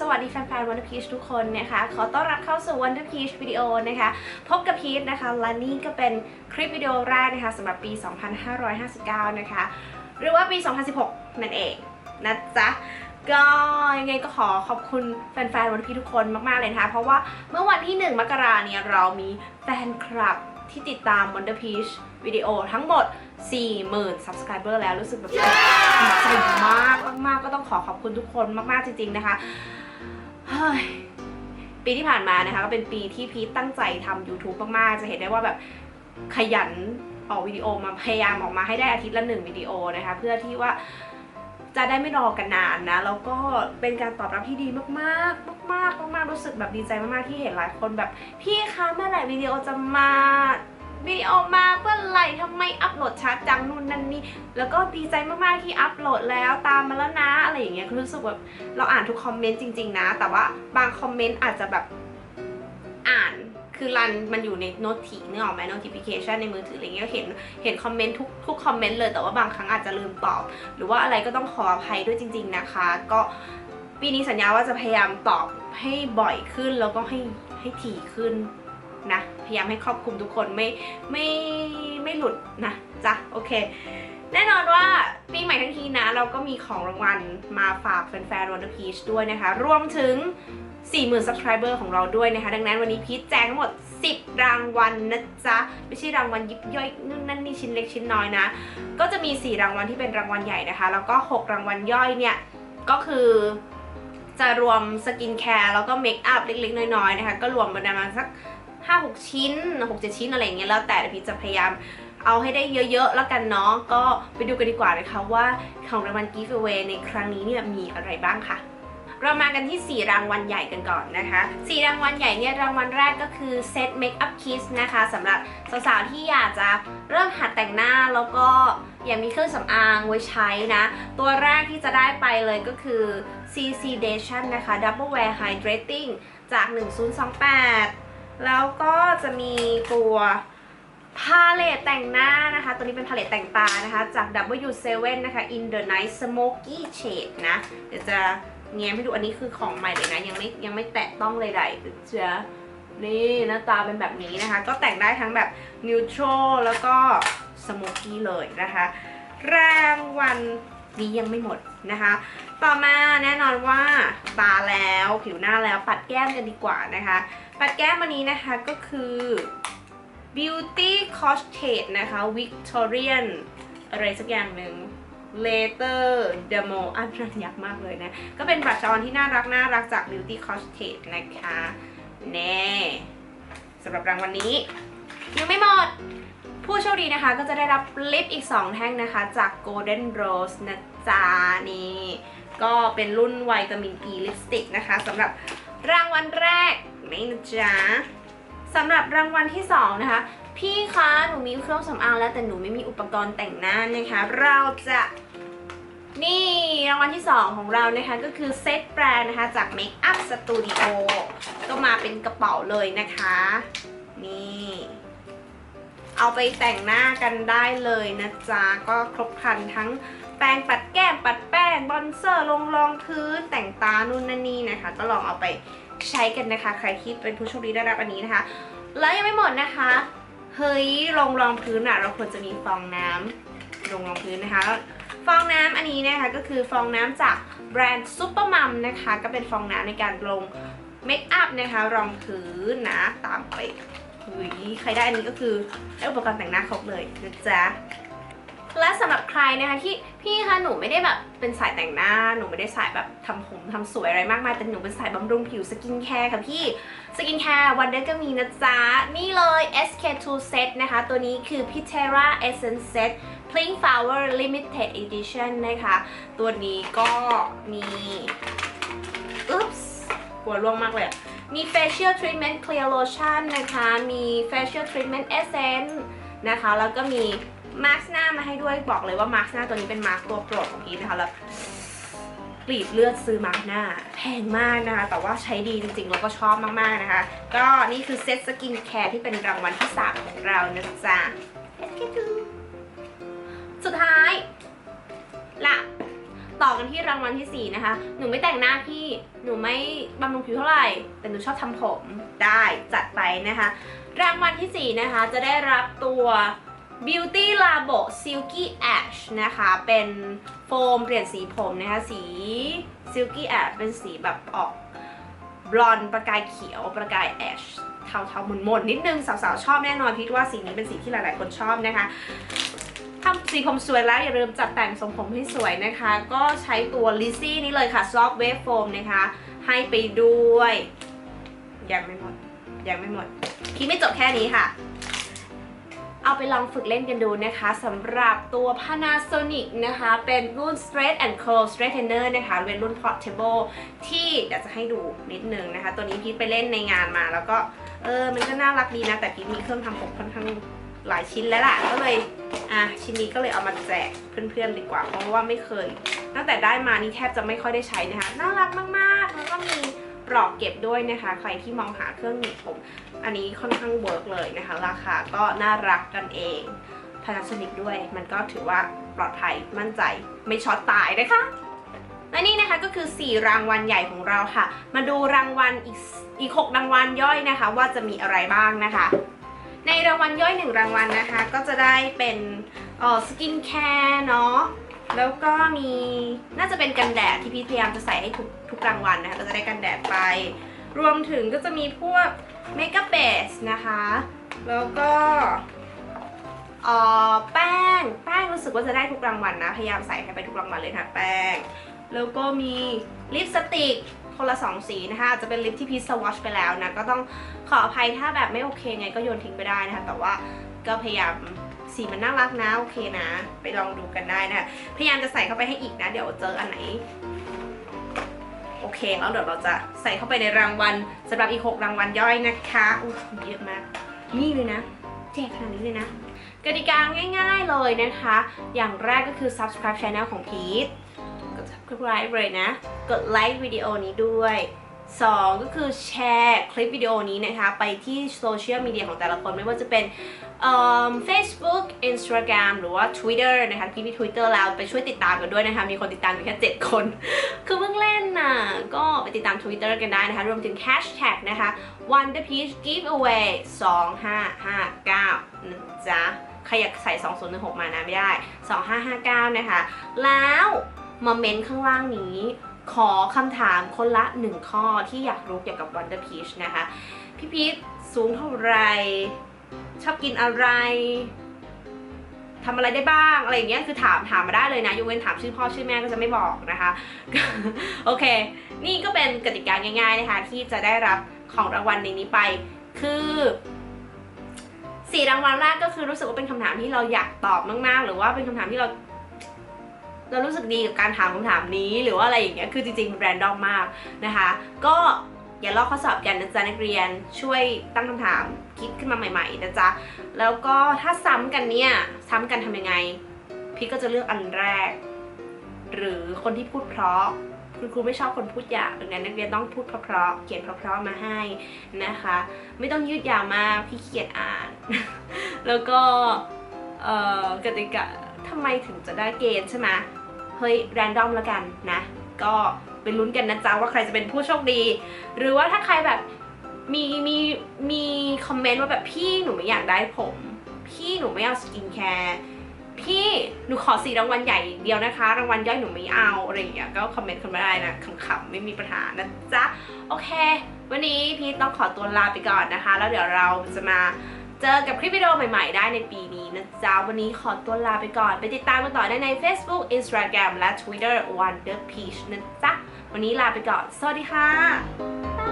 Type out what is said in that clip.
สวัสดีแฟนๆ Wonder Peach ทุกคนนะคะขอต้อนรับเข้าสู่ Wonder Peach วิดีโอนะคะพบกับพีชนะคะและนี่ก็เป็นคลิปวิดีโอแรกนะคะสำหรับปี 2559 นะคะ หรือว่าปี 2016 นั่นเองนะจ๊ะก็ยังไงก็ขอขอบคุณแฟนๆ Wonder Peach ทุกคนมากๆเลยนะคะ เพราะว่าเมื่อวันที่ 1 มกราเนี่ยเรามีแฟนคลับที่ติดตาม Wonder Peach วิดีโอทั้งหมด 40,000 subscriber แล้วรู้สึกแบบดีใจมากมากๆ ก็ต้องขอขอบคุณทุกคนมากๆจริง ๆ นะคะเฮ้ยปีที่ผ่านมานะคะก็เป็นปีที่พีทตั้งใจทำ YouTube มากๆ จะเห็นได้ว่าแบบขยันออกวิดีโอมาพยายามออกมาให้ได้อาทิตย์ละหนึ่งวิดีโอนะคะ เพื่อที่ว่าจะได้ไม่รอกันนานนะ แล้วก็เป็นการตอบรับที่ดีมากๆ มากๆมากๆรู้สึกแบบดีใจมากๆที่เห็นหลายคนแบบ พี่คะเมื่อไหร่วิดีโอจะมา วิดีโอมาเมื่อไหร่ทำไมอัปโหลดช้าจังนู่นนั่นนี่แล้วก็ดีใจมากๆที่อัปโหลดแล้วตามมาแล้วนะอะไรอย่างเงี้ยรู้สึกแบบเราอ่านทุกคอมเมนต์จริง ๆ นะ แต่ว่าบางคอมเมนต์อาจจะแบบอ่านคือรันมันอยู่ในโน้ตถีนึกออกไหม notification ในมือถืออะไรเงี้ยก็เห็นเห็นคอมเมนต์ทุกทุกคอมเมนต์เลยแต่ว่าบางครั้งอาจจะลืมตอบ หรือว่าอะไรก็ต้องขออภัยด้วยจริง ๆนะคะ ก็ปีนี้สัญญาว่าจะพยายามตอบให้บ่อยขึ้นแล้วก็ให้ให้ถี่ขึ้น นะพยายามให้ครอบคลุมทุกคนไม่ไม่ไม่หลุดนะจ๊ะโอเค แน่นอนว่าปีใหม่ทั้งทีนะ เราก็มีของรางวัลมาฝากแฟนๆ Wonder Peach ด้วยนะคะ รวมถึง 40,000 subscriber ของเราด้วยนะคะ ดังนั้นวันนี้พีชแจกทั้งหมด 10 รางวัลนะจ๊ะ ไม่ใช่รางวัลยิบย่อยนู่นนั่นนี่ชิ้นเล็กชิ้นน้อยนะ ก็จะมี 4 รางวัลที่เป็นรางวัลใหญ่นะคะ แล้วก็ 6 รางวัลย่อยเนี่ย ก็คือจะรวมสกินแคร์แล้วก็เมคอัพเล็กๆ น้อยๆ นะคะ ก็รวมประมาณสัก 5-6 ชิ้น 6-7 ชิ้นอะไรอย่างเงี้ยแล้วแต่พีชจะพยายามเอาให้ได้เยอะๆ แล้วกันเนาะก็ไปดูกันดีกว่านะคะว่าของรางวัล giveaway ในครั้งนี้เนี่ยมีอะไรบ้างค่ะเรามากันที่ 4 รางวัลใหญ่กันก่อนนะคะ 4 รางวัลใหญ่เนี่ยรางวัลแรกก็คือเซต Makeup Kit นะคะสำหรับสาวๆที่อยากจะเริ่มหัดแต่งหน้าแล้วก็อยากมีเครื่องสำอางไว้ใช้นะ ตัวแรกที่จะได้ไปเลยก็คือ CC Dation นะคะ Double Wear Hydrating จาก 1028 แล้วก็จะมีตัวพาเลตแต่งหน้านะคะ ตัวนี้เป็นพาเลตแต่งตานะคะ จาก W7 นะคะ In the Night Smoky Shade นะ เดี๋ยวจะแง้มให้ดูอันนี้คือของใหม่เลยนะ ยังไม่ยังไม่แตะต้องเลยใดเดี๋ยวจะนี่หน้าตาเป็นแบบนี้นะคะ ก็แต่งได้ทั้งแบบ Neutral แล้วก็ Smoky เลยนะคะ รางวัลนี้ยังไม่หมดนะคะ ต่อมาแน่นอนว่าตาแล้วผิวหน้าแล้วปัดแก้มกันดีกว่านะคะ ปัดแก้มวันนี้นะคะก็คือ Beauty Costate นะคะ Victorian อะไรสักอย่างหนึ่ง Later Demo อันนั้นยักษ์มากเลยนะ ก็เป็นบรัชออนที่น่ารักน่ารักจาก Beauty Costate นะคะแน่สำหรับรางวัลนนี้ ยังไม่หมด ผู้โชคดีนะคะก็จะได้รับลิปอีก 2 แท่งนะคะจาก Golden Rose นะจ๊ะนี่ก็เป็นรุ่นวิตามิน E ลิปสติกนะคะสำหรับรางวัลแรก นี่นะจ๊ะสำหรับรางวัลที่2นะคะ พี่คะหนูมีเครื่องสำอางแล้วแต่หนูไม่มีอุปกรณ์แต่งหน้านะคะ เราจะนี่รางวัลที่ 2 ของเรานะคะ ก็คือเซตแบรนด์นะคะ จาก Make Up Studio ก็มาเป็นกระเป๋าเลยนะคะ นี่ เอาไปแต่งหน้ากันได้เลยนะจ๊ะ ก็ครบครันทั้งแปรงปัดแก้มปัดแป้งบอนเซอร์ลงรองพื้นแต่งตานู่นนั่นนี่นะคะ ก็ลองเอาไป ใช้กันนะคะ ใครที่เป็นผู้โชคดีได้รับอันนี้นะคะ แล้วยังไม่หมดนะคะ เฮ้ยลงรองพื้นอะเราควรจะมีฟองน้ำลงรองพื้นนะคะ ฟองน้ำอันนี้นะคะก็คือฟองน้ำจากแบรนด์ซุปเปอร์มัมนะคะ ก็เป็นฟองน้ำในการลงเมคอัพนะคะรองพื้นนะตามไปหุยใครได้อันนี้ก็คือได้อุปกรณ์แต่งหน้าครบเลยนะจ๊ะและสำหรับใครนะคะที่ พี่คะหนูไม่ได้แบบเป็นสายแต่งหน้า หนูไม่ได้สายแบบทำผมทำสวยอะไรมากมาย แต่หนูเป็นสายบำรุงผิวสกินแคร์ค่ะพี่ สกินแคร์วันเดก็มีนะจ๊ะ นี่เลย SK2 Set นะคะ ตัวนี้คือ Pitera Essence Set Pink Flower Limited Edition นะคะ ตัวนี้ก็มีอุ๊ปส์กลัวร่วงมากเลย มี Facial Treatment Clear Lotion นะคะ มี Facial Treatment Essence นะคะ แล้วก็มี มาร์คหน้ามาให้ด้วยบอกเลยว่ามาร์คหน้าตัวนี้เป็นมาร์คตัวโปรดของพีทนะคะแล้วกรีดเลือดซื้อมาร์คหน้าแพงมากนะคะ แต่ว่าใช้ดีจริงๆ แล้วก็ชอบมากๆนะคะ ก็นี่คือเซ็ตสกินแคร์ที่เป็นรางวัลที่ 3 ของเรานะจ๊ะสุดท้ายละต่อกันที่รางวัลที่ 4 นะคะ หนูไม่แต่งหน้าพี่ หนูไม่บำรุงผิวเท่าไหร่ แต่หนูชอบทำผม ได้จัดไปนะคะ รางวัลที่ 4 นะคะ จะได้รับตัว Beauty Labo Silky Ash นะคะ เป็นโฟมเปลี่ยนสีผมนะคะ สี Silky Ash เป็นสีแบบออกบลอนด์ประกายเขียวประกายแอชเทาๆหม่นๆนิดนึง สาวๆ ชอบแน่นอนพิดว่าสีนี้เป็นสีที่หลายๆ คนชอบนะคะทำสีผมสวยแล้วอย่าลืมจัดแต่งทรงผมให้สวยนะคะ ก็ใช้ตัว Lizzy นี่เลยค่ะ Soft Wave Foam นะคะ ให้ไปด้วย ยังไม่หมด ยังไม่หมด พี่ไม่จบแค่นี้ค่ะ เอาไปลองฝึกเล่นกันดูนะคะสำหรับตัว Panasonic นะคะ เป็นรุ่น Straight and Curl Straightener นะคะ เป็นรุ่น Portable ที่เดี๋ยวจะให้ดูนิดนึงนะคะ ตัวนี้พีทไปเล่นในงานมาแล้วก็ เออ มันก็น่ารักดีนะ แต่พีทมีเครื่องทำผมค่อนข้างหลายชิ้นแล้วล่ะ ก็เลย อะ ชิ้นนี้ก็เลยเอามาแจกเพื่อนๆดีกว่า เพราะว่าไม่เคย ตั้งแต่ได้มานี่แทบจะไม่ค่อยได้ใช้นะคะ น่ารักมากๆ แล้วก็มี ปลอกเก็บด้วยนะคะ ใครที่มองหาเครื่องหนีบผม อันนี้ค่อนข้างเวิร์กเลยนะคะ ราคาก็น่ารักกันเอง Panasonic ด้วย มันก็ถือว่าปลอดภัยมั่นใจไม่ช็อตตายนะคะและนี่นะคะก็คือ 4 รางวัลใหญ่ของเราค่ะ มาดูรางวัลอีกอีก6รางวัลย่อยนะคะ ว่าจะมีอะไรบ้างนะคะ ในรางวัลย่อย 1 รางวัลนะคะ ก็จะได้เป็นออสกินแคร์เนาะ แล้วก็มีน่าจะเป็นกันแดดที่พี่พยายามจะใส่ให้ทุกทุกรางวัลนะคะก็จะได้กันแดดไป รวมถึงก็จะมีพวกเมคอัพเบสนะคะ แล้วก็อ่อแป้ง แป้งรู้สึกว่าจะได้ทุกรางวัลนะ พยายามใส่ให้ไปทุกรางวัลเลยนะแป้ง แล้วก็มีลิปสติกคนละสองสีนะคะ อาจจะเป็นลิปที่พีซสวอชไปแล้วนะ ก็ต้องขออภัยถ้าแบบไม่โอเคไงก็โยนทิ้งไปได้นะคะ แต่ว่าก็พยายาม สีมันน่ารักนะโอเคนะ ไปลองดูกันได้นะพยายามจะใส่เข้าไปให้อีกนะ เดี๋ยวเจออันไหนโอเคแล้วเดี๋ยวเราจะใส่เข้าไปในรางวัลสำหรับอีก 6 รางวัลย่อยนะคะอุ้ยเยอะมาก นี่เลยนะแจกขนาดนี้เลยนะกติกาง่ายๆเลยนะคะ อย่างแรกก็คือ subscribe channel ของพีทกด subscribe เลยนะ กดไลค์วิดีโอนี้ด้วย 2 ก็คือแชร์คลิปวิดีโอนี้นะคะ ไปที่โซเชียลมีเดียของแต่ละคนไม่ว่าจะเป็นเอิ่ม Facebook Instagram หรือว่า Twitter นะคะพี่มี Twitter แล้วไปช่วยติดตามกันด้วยนะคะ มีคนติดตามอยู่แค่ 7 คน คือเพิ่งเล่นน่ะ ก็ไปติดตาม Twitter กันได้นะคะ รวมถึง Hashtag นะคะ Wonder Peach Giveaway 2559นะจ๊ะใครอยากใส่ 2016 มานะไม่ได้ 2559 นะคะ แล้วมาเมนต์ข้างล่างนี้ ขอคำถามคนละ1ข้อที่อยากรู้เกี่ยวกับ Wonder Peach นะคะ พี่พีทสูงเท่าไหรชอบกินอะไรทำอะไรได้บ้างอะไรอย่างเงี้ยคือถามถามมาได้เลยนะยกเว้นถามชื่อพ่อชื่อแม่ก็จะไม่บอกนะคะ โอเค นี่ก็เป็นกติกาง่าย ๆนะคะ ที่จะได้รับของรางวัลในนี้ไป คือสี่รางวัลแรกก็คือรู้สึกว่าเป็นคำถามที่เราอยากตอบมากๆ หรือว่าเป็นคำถามที่เรา เรารู้สึกดีกับการถามคำถามนี้ หรือว่าอะไรอย่างเงี้ยคือจริงๆมันแรนดอมมากนะคะ ก็อย่าลอกข้อสอบกันนะจ๊ะนักเรียนช่วยตั้งคำถามคิดขึ้นมาใหม่ๆนะจ๊ะแล้วก็ถ้าซ้ำกันเนี่ยซ้ำกันทำยังไง พี่ก็จะเลือกอันแรก หรือคนที่พูดเพราะคุณครูไม่ชอบคนพูดหยาบดังนั้นนักเรียนต้องพูดเพราะๆเขียนเพราะๆมาให้นะคะ ไม่ต้องยืดยาวมากพี่เขียนอ่าน แล้วก็เอ่อกติกาทำไมถึงจะได้เกณฑ์ใช่ไหม เฮ้ยแรนดอมแล้วกันนะ ก็ไปลุ้นกันนะจ๊ะว่าใครจะเป็นผู้โชคดี หรือว่าถ้าใครแบบมีมีมีคอมเมนต์ว่าแบบพี่หนูไม่อยากได้ผม พี่หนูไม่เอาสกินแคร์พี่หนูขอสีรางวัลใหญ่เดียวนะคะ รางวัลย่อยหนูไม่เอาอะไรอย่างเงี้ยก็คอมเมนต์กันมาได้นะขำๆไม่มีปัญหานะจ๊ะ โอเค วันนี้พี่ต้องขอตัวลาไปก่อนนะคะ แล้วเดี๋ยวเราจะมา เจอกับคลิปวิดีโอใหม่ ๆ ได้ในปีนี้นะจ๊ะ วันนี้ขอตัวลาไปก่อน ไปติดตามกันต่อได้ใน Facebook Instagram และ Twitter Wonder Peach นะจ๊ะ วันนี้ลาไปก่อน สวัสดีค่ะ